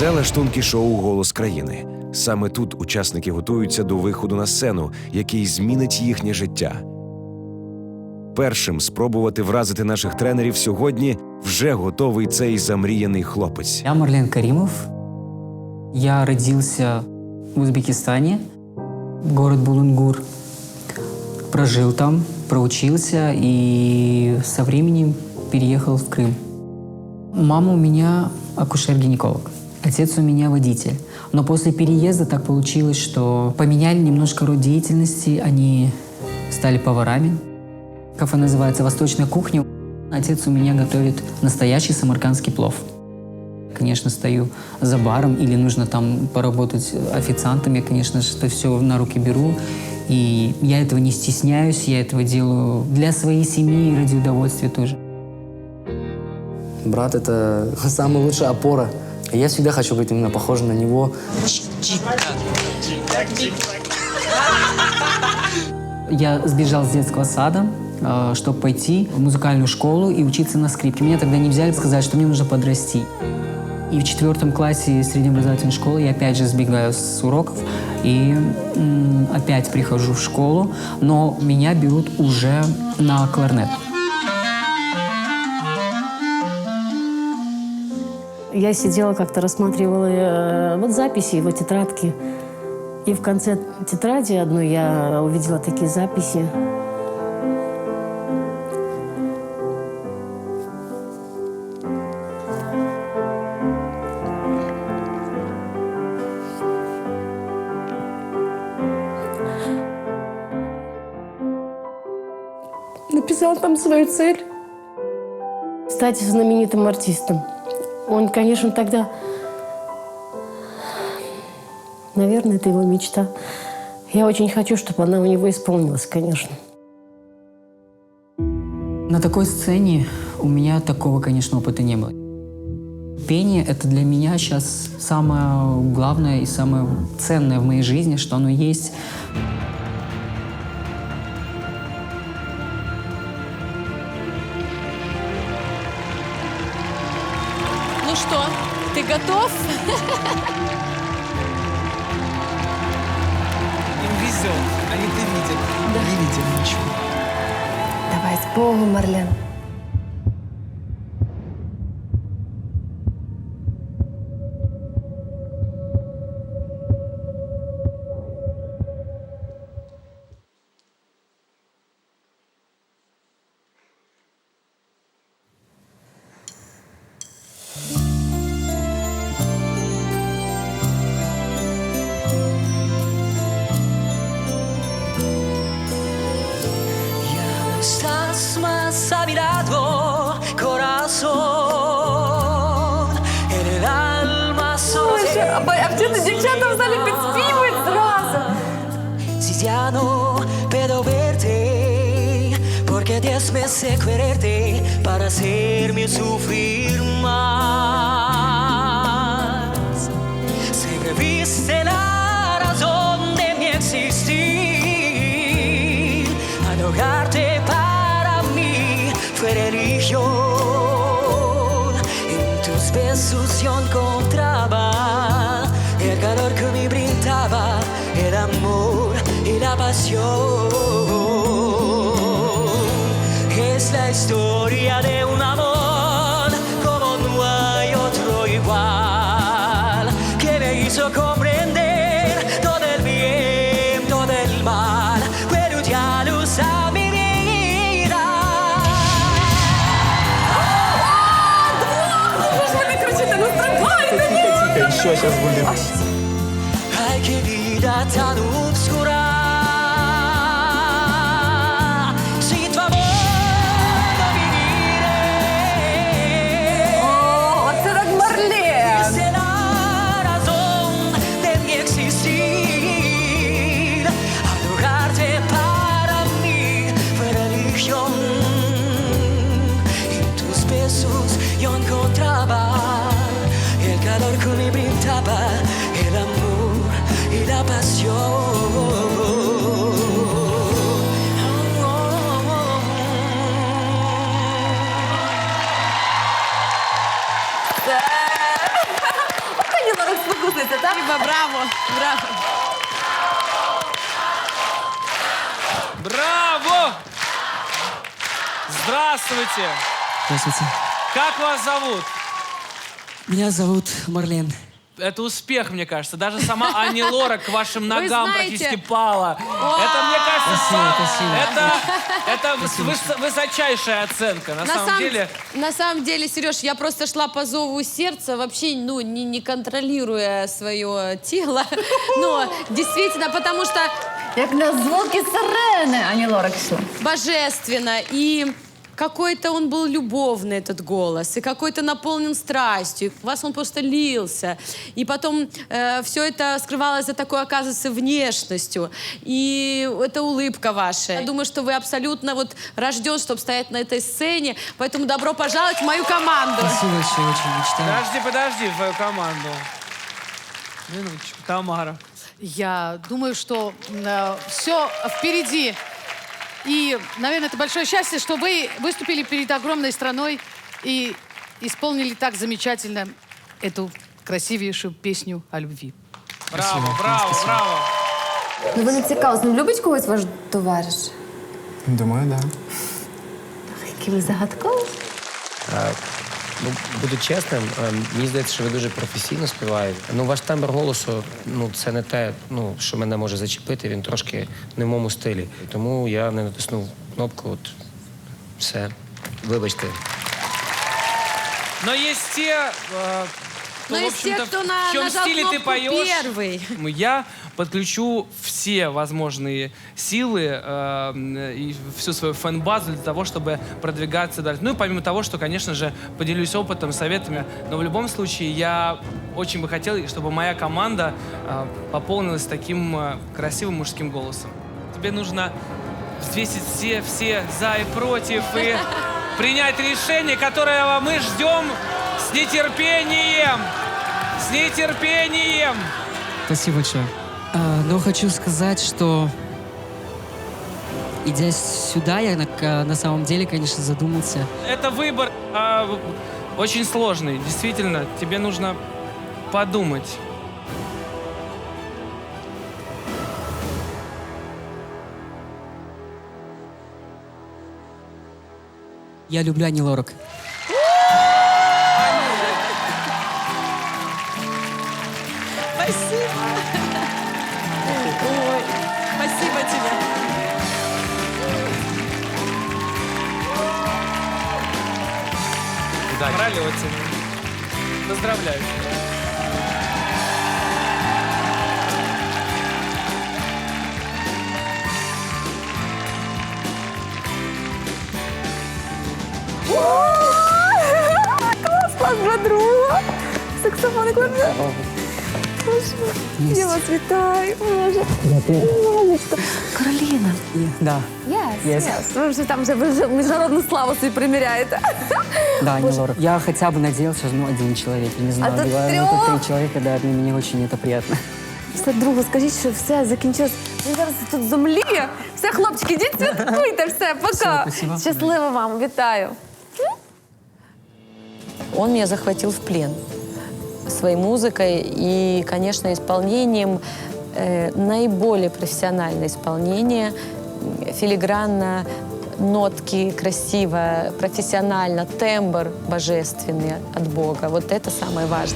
Це лаштунки шоу Голос країни. Саме тут учасники готуються до виходу на сцену, який змінить їхнє життя. Першим спробувати вразити наших тренерів сьогодні вже готовий цей замріяний хлопець. Я Марлен Каримов. Я родился в Узбекистане, город Булунгур. Прожил там, проучился и со временем переехал в Крым. Мама у меня акушер-гинеколог. Отец у меня водитель. Но после переезда так получилось, что поменяли немножко род деятельности. Они стали поварами. Кафе называется «Восточная кухня». Отец у меня готовит настоящий самаркандский плов. Конечно, стою за баром или нужно там поработать официантом. Я, конечно это все на руки беру. И я этого не стесняюсь, я этого делаю для своей семьи и ради удовольствия тоже. Брат — это самая лучшая опора. Я всегда хочу быть именно похожим на него. Я сбежал с детского сада, чтобы пойти в музыкальную школу и учиться на скрипке. Меня тогда не взяли, сказали, что мне нужно подрасти. И в четвертом классе среднеобразовательной школы я опять же сбегаю с уроков и опять прихожу в школу, но меня берут уже на кларнет. Я сидела как-то, рассматривала э, вот записи, его тетрадки. И в конце тетради одной я увидела такие записи. Написал там свою цель. Стать знаменитым артистом. Он, конечно, тогда... Наверное, это его мечта. Я очень хочу, чтобы она у него исполнилась, конечно. На такой сцене у меня такого, конечно, опыта не было. Пение — это для меня сейчас самое главное и самое ценное в моей жизни, что оно есть. Ты готов? Им везет. Они это видят. Не видят ничего. Давай с Богом, Марлен. в залі підспівують зразу. Si ya no puedo verte, porque Dios me hace quererte para hacerme sufrir más. Siempre viste la razón de mi existir. Alogarte para mí fue religión. En tus besos yo encontraba y la pasión. Es la historia de un amor como no hay otro igual, que me hizo comprender todo el bien, todo el mal, pero ya luz a mi vida. Тихо, еще сейчас будет. Ay, qué vida tan Calor que me brindaba, el amor y la так? Спасибо, браво, браво. Браво! Здравствуйте! Здравствуйте. Как вас зовут? Меня зовут Марлен. Это успех, мне кажется. Даже сама Ани Лора к вашим ногам знаете- практически пала. Это, мне кажется, Спасибо, спасибо. это, это выс- высочайшая оценка. На, самом деле, на самом деле, Сереж, я просто шла по зову сердца, вообще, ну, не, не контролируя свое тело. Но действительно, потому что Як на звуки сирени, Ані Лорак йшла. божественно и какой-то он был любовный, этот голос, и какой-то наполнен страстью. В вас он просто лился. И потом все это скрывалось за такой, оказывается, внешностью. И это улыбка ваша. Я думаю, что вы абсолютно вот рожден, чтобы стоять на этой сцене. Поэтому добро пожаловать в мою команду. Спасибо большое, очень мечтаю. подожди, подожди, твою команду. Минуточку, Тамара. Я думаю, что все впереди. И, наверное, это большое счастье, что вы выступили перед огромной страной и исполнили так замечательно эту красивейшую песню о любви. Браво, браво, браво. Ну ви не цікаво, з ним любить когось ваш товариш? Думаю, да. Який ви загадковий. Ну, буду чесним, е, мені здається, що ви дуже професійно співаєте. Ну, ваш тембр голосу, ну, це не те, ну, що мене може зачепити, він трошки не в моєму стилі. Тому я не натиснув кнопку, от все. Вибачте. Но есть те, э, кто, Но в общем-то, кто на- в чьем нажал стиле ты кнопку поешь. первый. Я подключу все возможные силы э, и всю свою фэн-базу для того, чтобы продвигаться дальше. Ну и помимо того, что, конечно же, поделюсь опытом, советами. Но в любом случае я очень бы хотел, чтобы моя команда э, пополнилась таким э, красивым мужским голосом. Тебе нужно взвесить все, все за и против и принять решение, которое мы ждем с нетерпением. С нетерпением. Спасибо большое. А, но хочу сказать, что идя сюда, я на, на самом деле, конечно, задумался. Это выбор а, очень сложный. Действительно, тебе нужно подумать. Я люблю Ани Лорак. Да. Пролете. Поздравляю. Клас, клас, два друга. Саксофони кладе. Я вас вітаю, Боже. Божечко. Кароліна. Да, Yes, Yes. yes. Ви вже там вже, ви вже міжнародну славу собі приміряєте. да, Ани Лорак. Я хотя бы надеялся, ну, один человек, я не знаю. тут бывает, ну, трёх? тут три человека, да, для меня очень это приятно. Все, другу, скажіть, що все, закінчилось. Він зараз тут зомліє. Все, хлопчики, ідіть святкуйте, все, пока. спасибо. Щасливо вам, вітаю. Он меня захватил в плен своей музыкой и, конечно, исполнением, э, наиболее профессиональное исполнение, филигранно, нотки красиво, профессионально, тембр божественный от Бога. Вот это самое важное.